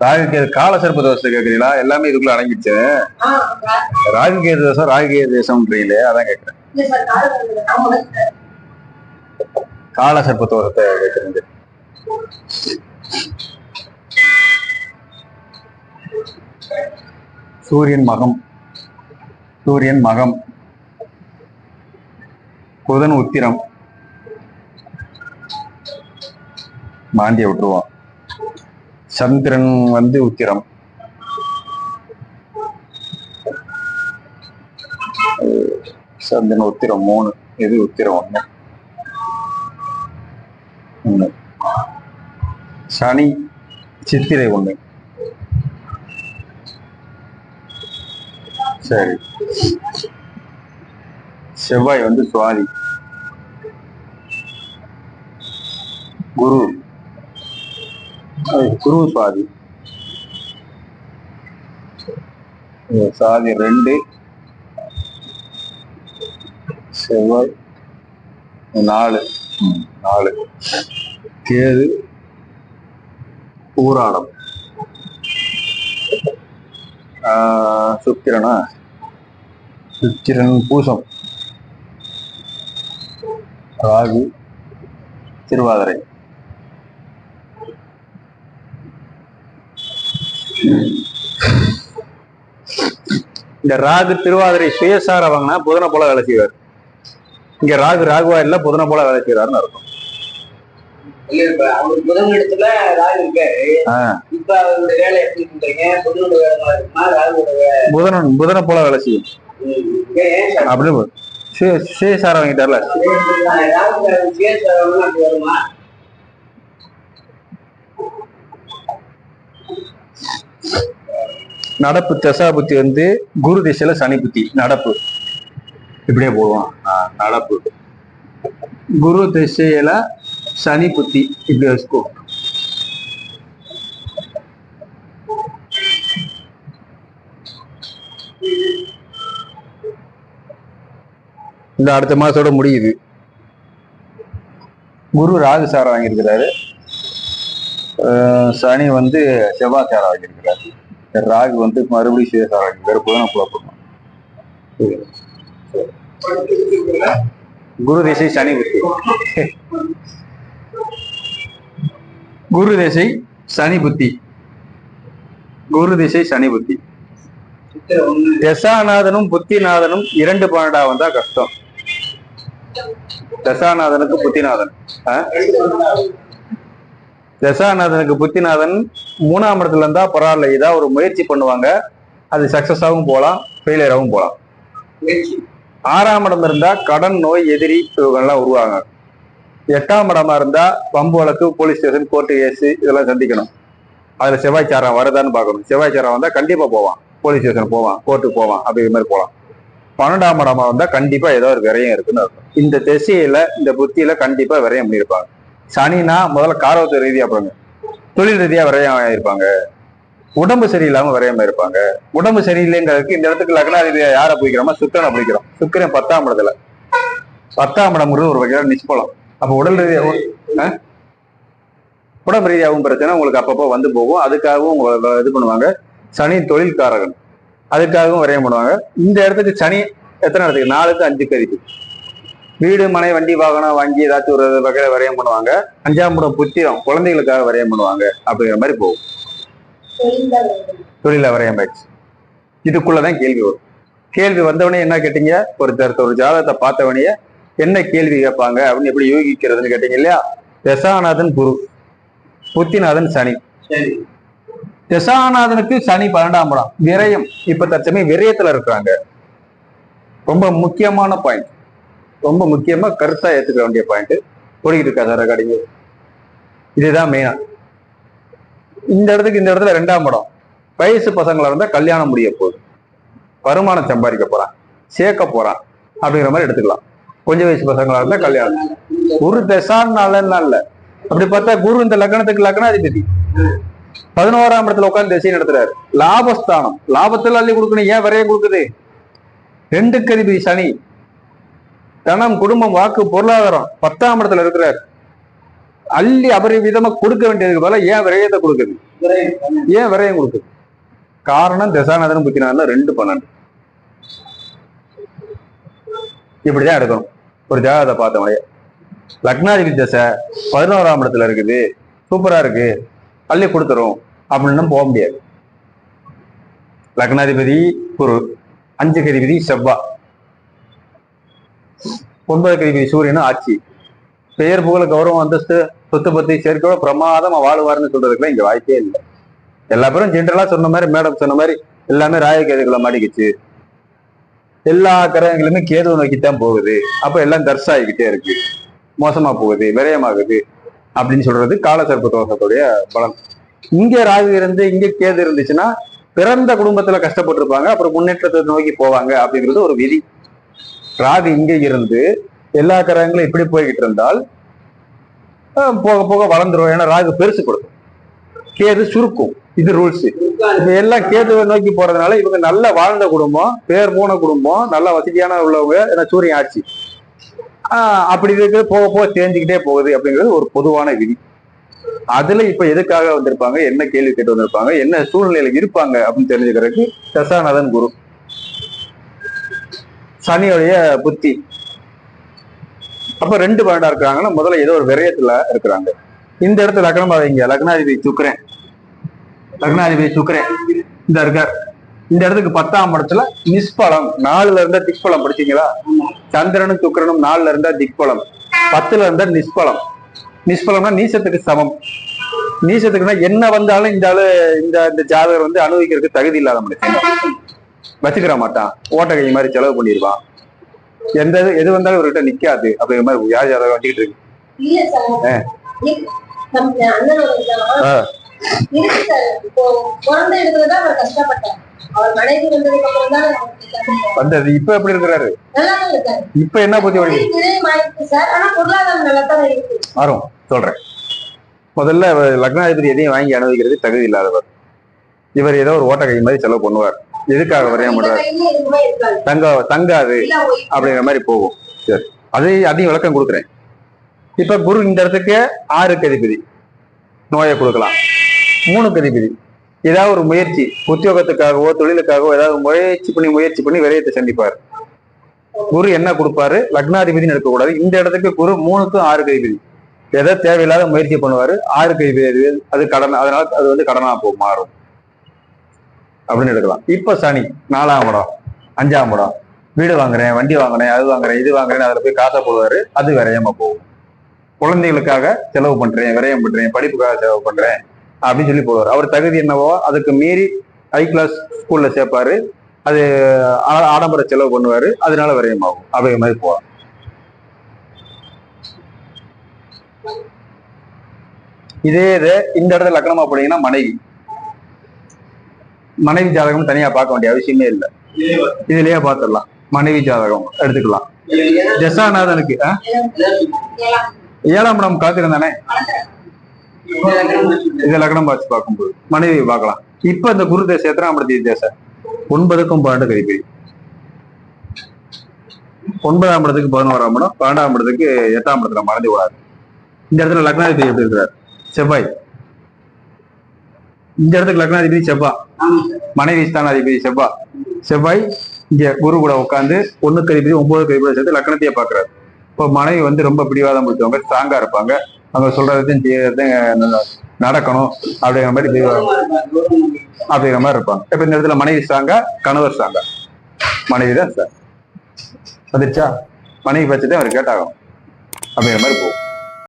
ராகு கேது கால சர்ப்ப தோசை கேக்குறீங்களா? எல்லாமே இதுக்குள்ள அடங்கிடுச்சு. ஆ, ரா- ராகு கேது தேசம் ராகு கேது தேசம்ன்றீங்களே அதான் கேக்குறேன். காலை சர்ப்ப தோஷத்தை கேக்குறேன் சூரியன் மகம் சூரியன் மகம் புதன் உத்திரம் மாண்டிய விட்டுருவோம் சந்திரன் வந்து உத்திரம். சந்திரன் உத்திரம் மூணு. எது உத்திரம் ஒண்ணு? ஒண்ணு. சனி சித்திரை ஒண்ணு. சரி. செவ்வாய் வந்து சுவாதி. குரு குரு சாதி சாதி ரெண்டு. செவ்வாய் நாலு. நாலு. கேது பூராடம் ஆஹ், சுக்கிரனா? சுக்கிரன் பூசம். ராகு திருவாதிரை. இந்த ராகு திருவாதிரை சுயசார வாங்கினா புதனை போல வேலை செய்வார். இங்க ராகு ராகுவா இல்ல புதனை போல வேலை செய்வாருன்னு அர்த்தம் புதனன் புதனை போல வேலை செய்யும். அப்படின்னு சுய- சுயசார வாங்கிட்டார்ல ராகு சேர்த்து அப்படி வருமா நடப்பு தசா புத்தி வந்து குரு திசையில சனி புத்தி நடப்பு. இப்படியே போடுவான் நடப்பு. குரு திசையில சனி புத்தி இப்படி வச்சுக்கோ. இந்த அடுத்த மாசத்தோட முடியுது. குரு ராகு சாரம் வாங்கியிருக்கிறாரு சனி வந்து செவ்வாய் சாரம் வாங்கியிருக்கிறாரு. ராகு வந்து மறுபடியும் சுயசாரம் வாங்கியிருக்காரு புதனை குழப்பணும் குரு திசை சனி புத்தி. குரு திசை சனி புத்தி. குரு திசை சனி புத்தி. தசாநாதனும் புத்திநாதனும் இரண்டு பன்னெண்டா வந்தா கஷ்டம். தசாநாதனுக்கு புத்திநாதன். தசாநாதனுக்கு புத்திநாதன் மூணாம் இடத்துல இருந்தா பரவாயில்ல ஏதாவது ஒரு முயற்சி பண்ணுவாங்க. அது சக்சஸாகவும் போகலாம் ஃபெயிலியராகவும் போகலாம் ஆறாம் இடம் இருந்தா கடன் நோய் எதிரி இவங்கெல்லாம் உருவாங்க. எட்டாம் இடமா இருந்தா பம்பு வழக்கு போலீஸ் ஸ்டேஷன் கோர்ட்டு கேஸ் இதெல்லாம் சந்திக்கணும். அதுல செவ்வாய்ச்சாரம் வருதான்னு பார்க்கணும். செவ்வாய்ச்சாரம் வந்தா கண்டிப்பா போவான். போலீஸ் ஸ்டேஷன் போவான் கோர்ட்டுக்கு போவான் அப்படிங்கிற மாதிரி போகலாம் பன்னெண்டாம் இடமா இருந்தா கண்டிப்பா ஏதோ ஒரு விரயம் இருக்குன்னு இருக்கும் இந்த திசையில இந்த புத்தியில கண்டிப்பா விரயம் பண்ணியிருப்பாங்க. சனினா முதல்ல காரவத்து ரீதியா பாருங்க தொழில் ரீதியா விரையம் இருப்பாங்க. உடம்பு சரியில்லாம விரையாம இருப்பாங்க. உடம்பு சரியில்லைங்கிறதுக்கு இந்த இடத்துக்கு லக்னாதிபதியா யாரை பிடிக்கிறோமா சுக்கரனை பிடிக்கிறோம். சுக்கரன் பத்தாம் இடத்துல. பத்தாம் இடம்ங்கிறது ஒரு வகையான நிஷ்பலம். அப்ப உடல் ரீதியாகவும் உடம்பு ரீதியாகவும் பிரச்சனை உங்களுக்கு அப்பப்போ வந்து போகும். அதுக்காகவும் உங்களை இது பண்ணுவாங்க. சனி தொழில்காரகன். அதுக்காகவும் விரையம் பண்ணுவாங்க. இந்த இடத்துக்கு சனி எத்தனை இடத்துக்கு? நாலுக்கு அஞ்சு கதிக்கு வீடு மனை வண்டி வாகனம் வாங்கி ஏதாச்சும் ஒரு வகையில விரயம் பண்ணுவாங்க. அஞ்சாம் இடம் புத்திரம் குழந்தைகளுக்காக விரயம் பண்ணுவாங்க. அப்படிங்கிற மாதிரி போகும். தொழில விரயம் ஆயிடுச்சு. இதுக்குள்ளதான் கேள்வி வரும். கேள்வி வந்தவனே என்ன கேட்டீங்க? ஒருத்தர் ஒரு ஜாதகத்தை பார்த்தவனையே என்ன கேள்வி கேட்பாங்க? அப்படின்னு எப்படி யூகிக்கிறதுன்னு கேட்டீங்க இல்லையா? தசாநாதன் குரு புத்திநாதன் சனி. சரி. தசாநாதனுக்கு சனி பன்னெண்டாம் இடம். விரயம். இப்ப தற்சமயம் விரயத்துல இருக்கிறாங்க. ரொம்ப முக்கியமான பாயிண்ட் ரொம்ப முக்கியமா கருத்தா ஏத்துக்க வேண்டிய பாயிண்ட் ஓடிக்கிட்டு இருக்கா சார் ரெக்கார்டிங் இதுதான் மெயினா இந்த இடத்துக்கு இந்த இடத்துல ரெண்டாம் இடம். வயசு பசங்களா இருந்தா கல்யாணம் முடிய போகுது. வருமானம் சம்பாதிக்க போறான். சேர்க்க போறான். அப்படிங்கிற மாதிரி எடுத்துக்கலாம். கொஞ்சம் வயசு பசங்களா இருந்தா கல்யாணம். குரு தசான்னால இல்ல. அப்படி பார்த்தா குரு இந்த லக்னத்துக்கு லக்னாதிபதி. பதினோராம் இடத்துல உட்கார்ந்து திசை நடத்துறாரு. லாபஸ்தானம். லாபத்தில் அள்ளி கொடுக்கணும். ஏன் வரைய கொடுக்குது? ரெண்டு கதிபதி சனி. தனம் குடும்பம் வாக்கு பொருளாதாரம் பத்தாம் இடத்துல இருக்கிறார். அள்ளி அபரிவிதமா கொடுக்க வேண்டியதுக்கு பதிலா ஏன் விரயத்தை கொடுக்குது? ஏன் விரயம் கொடுக்குது? காரணம் தசாநாதன் புத்தினால ரெண்டு பன்னெண்டு. இப்படிதான் எடுக்கணும். ஒரு ஜாதகத்தை பார்த்த மாதிரி லக்னாதிபதி தசை பதினோராம் இடத்துல இருக்குது. சூப்பரா இருக்கு. அள்ளி கொடுத்துரும். அப்படின்னு போக முடியாது. லக்னாதிபதி குரு அஞ்சு அதிபதி செவ்வா. ஒன்பது அதிபதி சூரியனும் ஆட்சி. பெயர் புகழ கௌரவம் அந்தஸ்து சொத்து பத்தி சேர்க்கையோட பிரமாதமா வாழ்வாருன்னு சொல்றதுக்குலாம் இங்க வாய்ப்பே இல்லை. எல்லா பேரும் ஜென்ரலா சொன்ன மாதிரி மேடம் சொன்ன மாதிரி எல்லாமே ராயகேதுகளை மாட்டிக்கிச்சு. எல்லா கிரகங்களுமே கேதுவை நோக்கித்தான் போகுது. அப்ப எல்லாம் தர்சாகிக்கிட்டே இருக்கு. மோசமா போகுது விரயமாகுது அப்படின்னு சொல்றது காலசர்ப்ப தோஷத்துடைய பலன். இங்க ராகு இருந்து இங்க கேது இருந்துச்சுன்னா பிறந்த குடும்பத்துல கஷ்டப்பட்டிருப்பாங்க அப்புறம் முன்னேற்றத்தை நோக்கி போவாங்க அப்படிங்கிறது ஒரு விதி. ராகு இங்க இருந்து எல்லா கிரகங்களும் இப்படி போய்கிட்டு இருந்தால் போக போக வளர்ந்துரும். ஏன்னா ராகு பெருசு கொடுக்கும். கேது சுருக்கும். இது ரூல்ஸ் இப்ப எல்லாம் கேதுவை நோக்கி போறதுனால இவங்க நல்ல வாழ்ந்த குடும்பம் பேர் போன குடும்பம் நல்ல வசதியான உள்ளவங்க ஏன்னா சூரியன் ஆட்சி. அப்படி இருக்கு போக போக தேஞ்சுக்கிட்டே போகுது அப்படிங்கிறது ஒரு பொதுவான விதி. அதுல இப்ப எதுக்காக வந்திருப்பாங்க? என்ன கேள்வி கேட்டு வந்திருப்பாங்க? என்ன சூழ்நிலையில இருப்பாங்க? அப்படின்னு தெரிஞ்சுக்கிறதுக்கு தசாநாதன் குரு. சனியுடைய புத்தி. அப்ப ரெண்டு பன்னெண்டா இருக்கிறாங்கன்னா முதல்ல ஏதோ ஒரு விரயத்துல இருக்கிறாங்க. இந்த இடத்துல லக்னமா வைங்க. லக்னாதிபதி சுக்கரன். லக்னாதிபதி சுக்கரன் இந்த இருக்கார். இந்த இடத்துக்கு பத்தாம் இடத்துல நிஷ்பலம். நாலுல இருந்தா திக்பலம். படிச்சீங்களா? சந்திரனும் சுக்கரனும் நாலுல இருந்தா திக்பலம். பத்துல இருந்தா நிஷ்பலம். நிஷ்பலம்னா நீசத்துக்கு சமம். நீசத்துக்குன்னா என்ன வந்தாலும் இந்த ஆளு இந்த இந்த ஜாதகர் வந்து அனுபவிக்கிறதுக்கு தகுதி இல்லாத மனுஷன். வச்சுக்கிற மாட்டான். ஓட்டகை மாதிரி செலவு பண்ணிடுவான் எந்த எது வந்தாலும் இவர்கிட்ட நிக்காது அப்படிங்கிற மாதிரி யார் ஜாதகம் வச்சுக்கிட்டு இருக்கு. வந்தது. இப்ப எப்படி இருக்கிறாரு? இப்ப என்ன புத்தி வரும் சொல்றேன். முதல்ல லக்னாதிபதி எதையும் வாங்கி அனுபவிக்கிறது தகுதி இல்லாதவர். இவர் ஏதோ ஒரு ஓட்டக்கை மாதிரி செலவு பண்ணுவார். எதுக்காக வரைய இருக்காது. தங்க தங்காது அப்படிங்கிற மாதிரி போகும். சரி. அதை அதையும் விளக்கம் கொடுக்குறேன். இப்ப குரு இந்த இடத்துக்கு ஆறுக்கு அதிபதி நோயை கொடுக்கலாம். மூணுக்கு அதிபதி ஏதாவது ஒரு முயற்சி உத்தியோகத்துக்காகவோ தொழிலுக்காகவோ ஏதாவது முயற்சி பண்ணி முயற்சி பண்ணி விரயத்தை சந்திப்பார். குரு என்ன கொடுப்பாரு? லக்னாதிபதினு இருக்கக்கூடாது. இந்த இடத்துக்கு குரு மூணுக்கும் ஆறுக்கு அதிபதி எதை தேவையில்லாத முயற்சி பண்ணுவாரு? ஆறுக்கு அதிபதி அது கடன் அதனால அது வந்து கடனா போ மாறும். அப்படின்னு எடுக்கலாம். இப்ப சனி நாலாம் இடம் அஞ்சாம் இடம். வீடு வாங்குறேன் வண்டி வாங்குறேன் அது வாங்குறேன் இது வாங்குறேன் அதுல போய் காசை போடுவாரு. அது விரயமா போகும். குழந்தைகளுக்காக செலவு பண்றேன் விரயம் பண்றேன் படிப்புக்காக செலவு பண்றேன் அப்படின்னு சொல்லி போடுவார். அவர் தகுதி என்னவோ அதுக்கு மீறி ஹை கிளாஸ் ஸ்கூல்ல சேர்ப்பாரு. அது ஆடம்பர செலவு பண்ணுவாரு. அதனால விரயமாகும். அப்படிங்கிற மாதிரி போகலாம் இதே இதை இந்த இடத்துல லக்னமா போனீங்கன்னா மனைவி. மனைவி ஜாதகம் தனியா பார்க்க வேண்டிய அவசியமே இல்லை. இதுலயே பார்த்துடலாம். மனைவி ஜாதகம் எடுத்துக்கலாம். ஜசாநாதனுக்கு ஏழாம் இடம் காத்திருந்தானே இது லக்னம் பார்த்து பார்க்கும்போது மனைவி பார்க்கலாம். இப்ப இந்த குரு தேசம் எத்தனாம் இடத்து தேசம்? ஒன்பதுக்கும் பன்னெண்டு கைப்பிடி ஒன்பதாம் இடத்துக்கு பதினோராம் இடம் பன்னெண்டாம் இடத்துக்கு எட்டாம் இடத்துல மறந்து விடாது இந்த இடத்துல லக்னாதிபதி எப்படி இருக்கிறார்? செவ்வாய். இந்த இடத்துக்கு லக்னாதிபதி செவ்வாய். மனைவி ஸ்தானாதிபதி செவ்வாய் செவ்வாய் இங்க குரு கூட உட்காந்து ஒண்ணுக்கு அதிபதி ஒன்பது அதிபதி சேர்த்து லக்னத்தையே பாக்குறாரு இப்போ மனைவி வந்து ரொம்ப பிடிவாதம் பிடிச்சவங்க ஸ்ட்ராங்கா இருப்பாங்க. அவங்க சொல்றதையும் செய்யறதையும் நடக்கணும் அப்படிங்கிற மாதிரி அப்படிங்கிற மாதிரி இருப்பாங்க. இப்ப இந்த இடத்துல மனைவி ஸ்ட்ராங்கா கணவர் ஸ்ட்ராங்கா மனைவி தான் சார் வந்துருச்சா? மனைவி பட்சத்தை அவர் கேட்டாகும் அப்படிங்கிற மாதிரி போகும்.